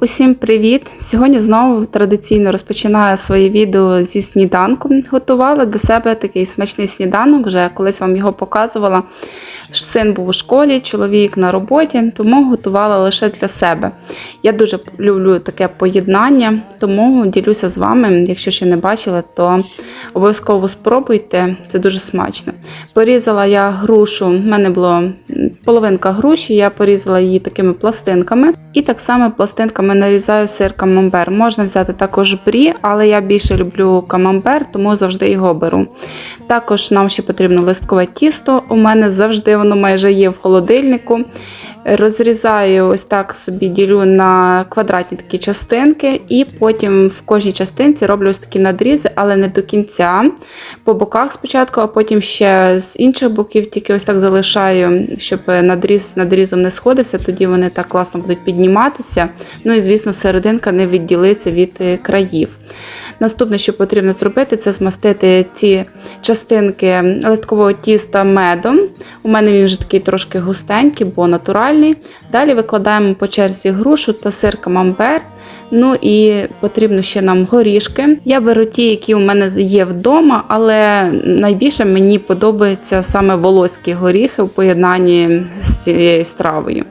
Усім привіт! Сьогодні знову традиційно розпочинаю своє відео зі сніданку. Готувала для себе такий смачний сніданок, вже колись вам його показувала. Син був у школі, чоловік на роботі, тому готувала лише для себе. Я дуже люблю таке поєднання, тому ділюся з вами. Якщо ще не бачили, то обов'язково спробуйте, це дуже смачно. Порізала я грушу, в мене була половинка груші, я порізала її такими пластинками. І так само пластинками нарізаю сир камамбер. Можна взяти також брі, але я більше люблю камамбер, тому завжди його беру. Також нам ще потрібно листкове тісто. У мене завжди воно майже є в холодильнику. Розрізаю ось так собі ділю на квадратні такі частинки, і потім в кожній частинці роблю ось такі надрізи, але не до кінця. По боках спочатку, а потім ще з інших боків тільки ось так залишаю, щоб надріз надрізом не сходився, тоді вони так класно будуть підніматися. Ну і, звісно, серединка не відділиться від е, країв. Наступне, що потрібно зробити, це змастити ці частинки листкового тіста медом. У мене він вже такий трошки густенький, бо натуральний. Далі викладаємо по черзі грушу та сир камамбер. Ну і потрібно ще нам горішки. Я беру ті, які у мене є вдома, але найбільше мені подобаються саме волоські горіхи в поєднанні з цією стравою.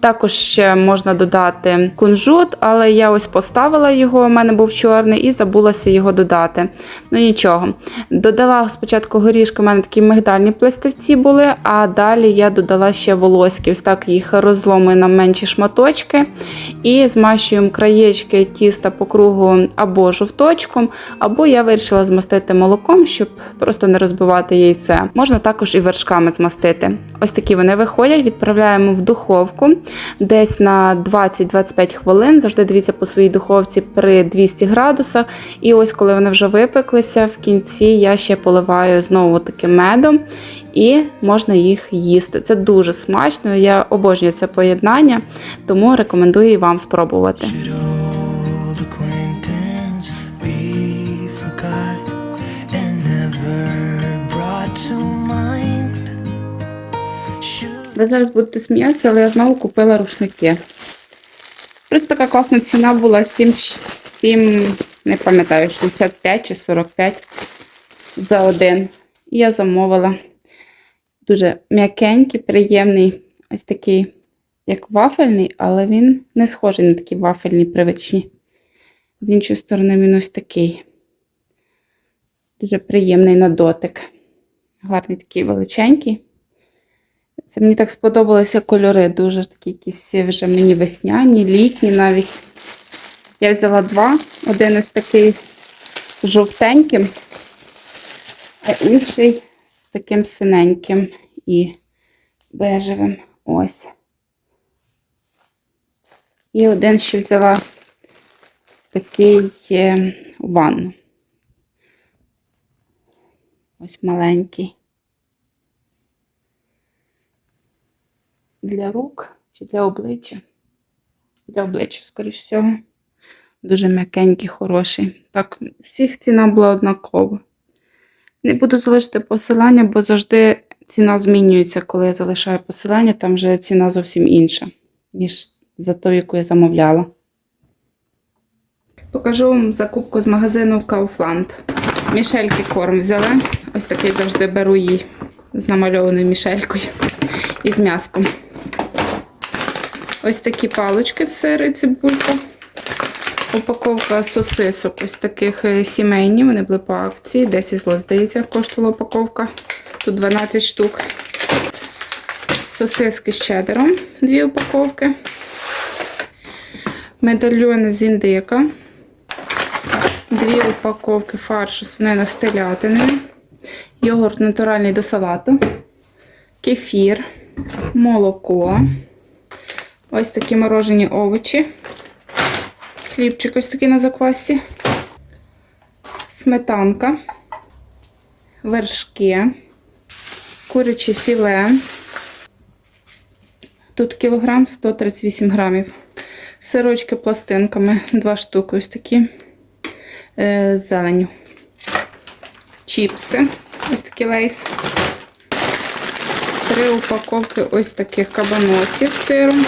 Також ще можна додати кунжут, але я ось поставила його, у мене був чорний, і забулася його додати. Ну нічого. Додала спочатку горішки, у мене такі мигдальні пластивці були, а далі я додала ще волоські. Ось так їх розломую на менші шматочки і змащуємо краєчки тіста по кругу або жовточком, або я вирішила змастити молоком, щоб просто не розбивати яйце. Можна також і вершками змастити. Ось такі вони виходять, відправляємо в духовку десь на 20-25 хвилин. Завжди дивіться по своїй духовці при 200 градусах. І ось, коли вони вже випеклися, в кінці я ще поливаю знову таки медом. І можна їх їсти. Це дуже смачно. Я обожнюю це поєднання, тому рекомендую і вам спробувати. Ви зараз будете сміятися, але я знову купила рушники. Просто така класна ціна була 7, 7 не пам'ятаю, 65 чи 45 за один. І я замовила. Дуже м'якенький, приємний, ось такий, як вафельний, але він не схожий на такі вафельні привичні. З іншої сторони, він ось такий. Дуже приємний на дотик. Гарний такий величенький. Це мені так сподобалися кольори, дуже такі якісь вже мені весняні, літні навіть. Я взяла два. Один ось такий жовтеньким, а інший з таким синеньким і бежевим. Ось. І один ще взяла такий е, ванну. Ось маленький. Для рук чи для обличчя. Для обличчя, скоріш всього. Дуже м'якенький, хороший. Так, всіх ціна була однакова. Не буду залишити посилання, бо завжди ціна змінюється, коли я залишаю посилання, там вже ціна зовсім інша, ніж за ту, яку я замовляла. Покажу вам закупку з магазину Kaufland. Мішельки корм взяла. Ось такий завжди беру її з намальованою мішелькою і з м'яском. Ось такі палички, сир і цибулька. Упаковка сосисок, ось таких е, сімейні, вони були по акції. 10 зло, здається, коштувала упаковка. Тут 12 штук. Сосиски з чедером, дві упаковки. Медальйони з індика. Дві упаковки фаршу свинина з телятиною. Йогурт натуральний до салату. Кефір, молоко. Ось такі морожені овочі. Хлібчик ось такий на заквасті. Сметанка, вершки, куряче філе. Тут кілограм 138 грамів. Сирочки пластинками, два штуки ось такі е, з зеленю. Чіпси, ось такі лейс. Три упаковки ось таких кабаносів з сиром.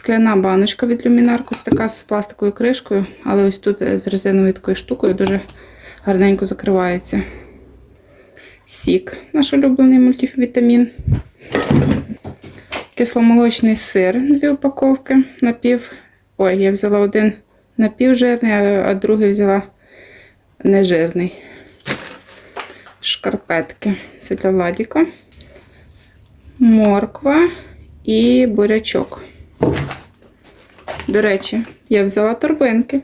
Скляна баночка від люмінарку, така з пластиковою кришкою, але ось тут з резиновою такою штукою дуже гарненько закривається. Сік, наш улюблений мультивітамін. Кисломолочний сир, дві упаковки, напів. Ой, я взяла один напівжирний, а другий взяла нежирний. Шкарпетки. Це для Владіка. Морква і бурячок. До речі, я взяла торбинки.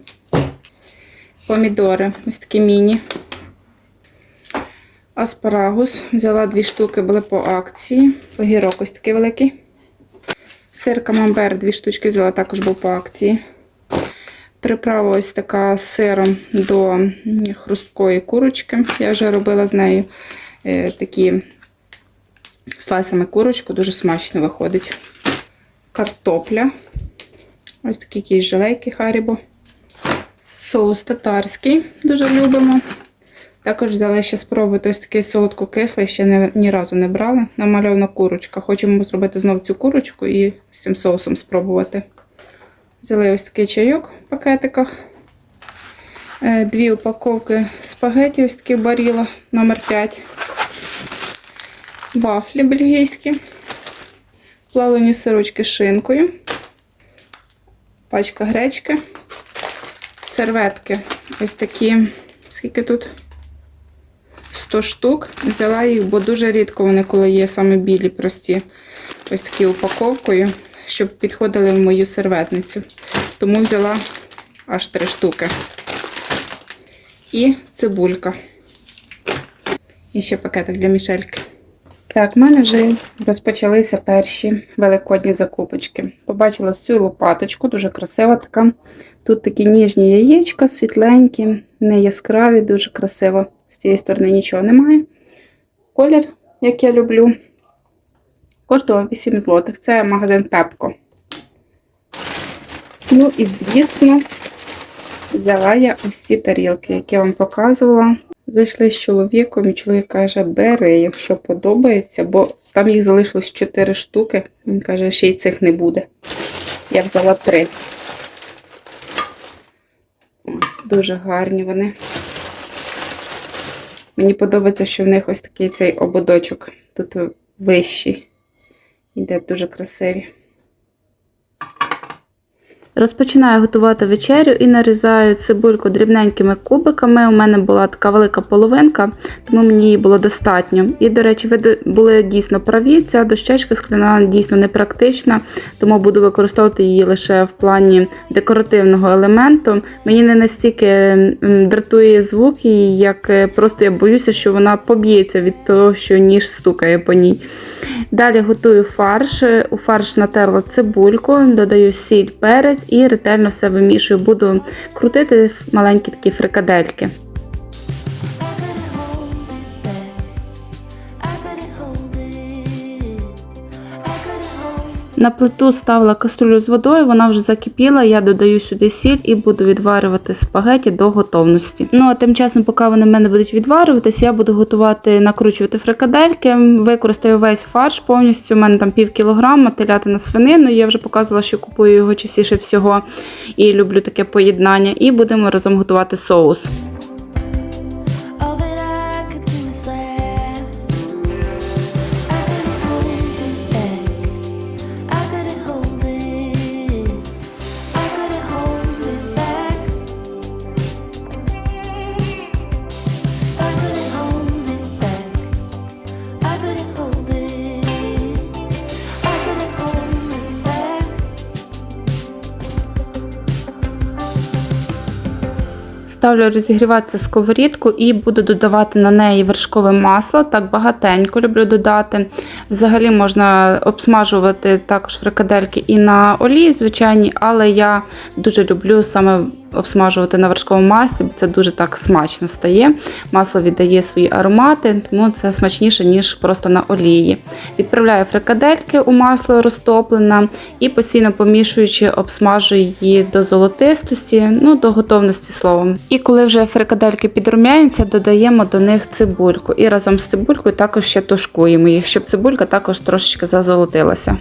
Помідори, ось такі міні. Аспарагус. Взяла дві штуки, були по акції. Огірок ось такий великий. Сир камамбер, дві штучки взяла, також був по акції. Приправа ось така з сиром до хрусткої курочки. Я вже робила з нею е, такі слайсами курочку, дуже смачно виходить. Картопля. Ось такі якісь желейки Харібо. Соус татарський, дуже любимо. Також взяла ще спробувати ось такий солодко-кислий, ще не, ні разу не брали. Намальована курочка. Хочемо зробити знову цю курочку і з цим соусом спробувати. Взяли ось такий чайок в пакетиках. Е, Дві упаковки спагеті, ось такі баріла номер 5 Вафлі бельгійські. Плавлені сирочки шинкою. Пачка гречки. Серветки. Ось такі, скільки тут? 100 штук. Взяла їх, бо дуже рідко вони, коли є саме білі, прості. Ось такі упаковкою, щоб підходили в мою серветницю. Тому взяла аж 3 штуки. І цибулька. І ще пакетик для мішельки. Так, в мене вже розпочалися перші великодні закупочки. Побачила цю лопаточку, дуже красива така. Тут такі ніжні яєчка, світленькі, не яскраві, дуже красиво. З цієї сторони нічого немає. Колір, як я люблю, коштував 8 злотих. Це магазин Пепко. Ну і, звісно, взяла я ось ці тарілки, які я вам показувала. Зайшли з чоловіком, і чоловік каже, бери, якщо подобається, бо там їх залишилось 4 штуки. Він каже, ще й цих не буде. Я взяла 3. Ось, дуже гарні вони. Мені подобається, що в них ось такий цей ободочок тут вищий. Іде дуже красиві. Розпочинаю готувати вечерю і нарізаю цибульку дрібненькими кубиками. У мене була така велика половинка, тому мені її було достатньо. І, до речі, ви були дійсно праві. Ця дощечка скляна дійсно непрактична, тому буду використовувати її лише в плані декоративного елементу. Мені не настільки дратує звук її, як е, просто я боюся, що вона поб'ється від того, що ніж стукає по ній. Далі готую фарш. У фарш натерла цибульку, додаю сіль, перець і ретельно все вимішую. Буду крутити маленькі такі фрикадельки. На плиту ставила каструлю з водою, вона вже закипіла. Я додаю сюди сіль і буду відварювати спагеті до готовності. Ну а тим часом, поки вони в мене будуть відварюватись, я буду готувати, накручувати фрикадельки. Використаю весь фарш повністю. У мене там пів кілограма телятина свинину. Я вже показувала, що купую його частіше всього і люблю таке поєднання. І будемо разом готувати соус. Ставлю розігріватися сковорідку і буду додавати на неї вершкове масло. Так багатенько люблю додати. Взагалі можна обсмажувати також фрикадельки і на олії, звичайній, але я дуже люблю саме обсмажувати на вершковому маслі, бо це дуже так смачно стає. Масло віддає свої аромати, тому це смачніше, ніж просто на олії. Відправляю фрикадельки у масло розтоплене і постійно помішуючи, обсмажую її до золотистості, ну до готовності словом. І коли вже фрикадельки підрумяються, додаємо до них цибульку. І разом з цибулькою також ще тушкуємо їх, щоб цибулька також трошечки зазолотилася.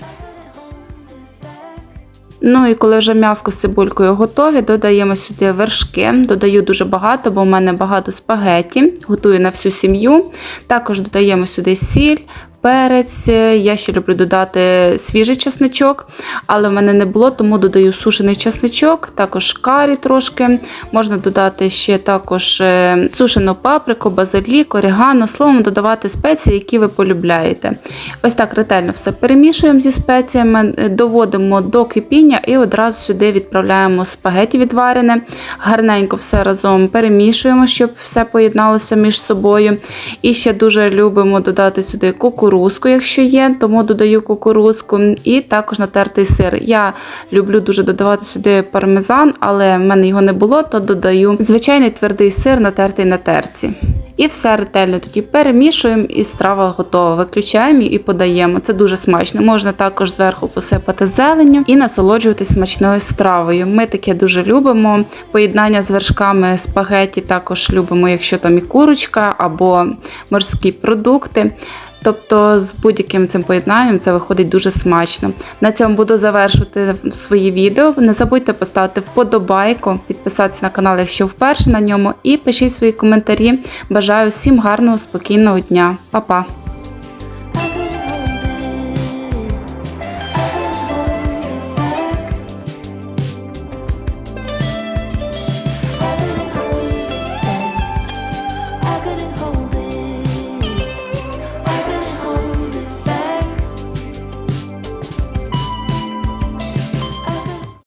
Ну і коли вже м'яско з цибулькою готові, додаємо сюди вершки. Додаю дуже багато, бо в мене багато спагеті. Готую на всю сім'ю. Також додаємо сюди сіль. Перець, я ще люблю додати свіжий чесничок, але в мене не було, тому додаю сушений чесничок, також карі трошки. Можна додати ще також е, сушену паприку, базилік, орегано, словом, додавати спеції, які ви полюбляєте. Ось так ретельно все перемішуємо зі спеціями, е, доводимо до кипіння і одразу сюди відправляємо спагеті відварене. Гарненько все разом перемішуємо, щоб все поєдналося між собою. І ще дуже любимо додати сюди кукурузку, якщо є, тому додаю кукурузку. І також натертий сир. Я люблю дуже додавати сюди пармезан, але в мене його не було, то додаю звичайний твердий сир, натертий на терці. І все ретельно тоді перемішуємо, і страва готова. Виключаємо і подаємо. Це дуже смачно. Можна також зверху посипати зеленню і насолоджуватись смачною стравою. Ми таке дуже любимо. Поєднання з вершками спагеті також любимо, якщо там і курочка або морські продукти. Тобто з будь-яким цим поєднанням це виходить дуже смачно. На цьому буду завершувати свої відео. Не забудьте поставити вподобайку, підписатися на канал, якщо вперше на ньому, і пишіть свої коментарі. Бажаю всім гарного, спокійного дня. Па-па!